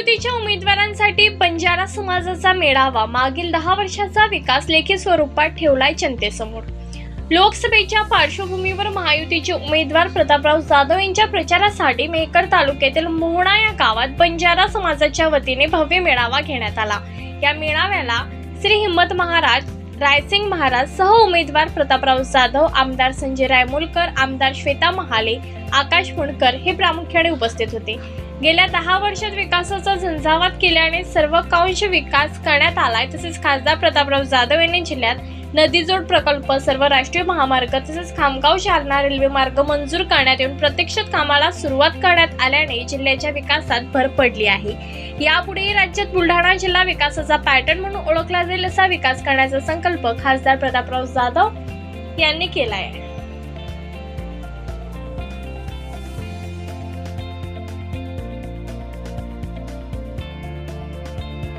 महायुतीच्या उमेदवारांसाठी बंजारा समाजाचा मेळावा. मागील दहा वर्षाचा विकास लेखी स्वरूपात ठेवलाय जनतेसमोर. लोकसभेच्या पार्श्वभूमीवर महायुतीचे उमेदवार प्रतापराव जाधव यांच्या प्रचारासाठी मेहकर तालुक्यातील मोहणा या गावात बंजारा समाजाच्या वतीने भव्य मेळावा घेण्यात आला. या मेळाव्याला श्री हिम्मत महाराज रायसिंग महाराज सह उमेदवार प्रतापराव जाधव आमदार संजय रायमोलकर आमदार श्वेता महाले आकाश फुंडकर हे प्रामुख्याने उपस्थित होते. गेल्या दहा वर्षात विकासाचा झंझावात केल्याने सर्व कांश विकास करण्यात आलाय. तसेच खासदार प्रतापराव जाधव यांनी जिल्ह्यात नदीजोड प्रकल्प सर्व राष्ट्रीय महामार्ग तसेच खामगाव जालना रेल्वे मार्ग मंजूर करण्यात येऊन प्रत्यक्षात कामाला सुरुवात करण्यात आल्याने जिल्ह्याच्या विकासात भर पडली आहे. यापुढेही राज्यात बुलढाणा जिल्हा विकासाचा पॅटर्न म्हणून ओळखला जाईल असा विकास करण्याचा संकल्प खासदार प्रतापराव जाधव यांनी केला आहे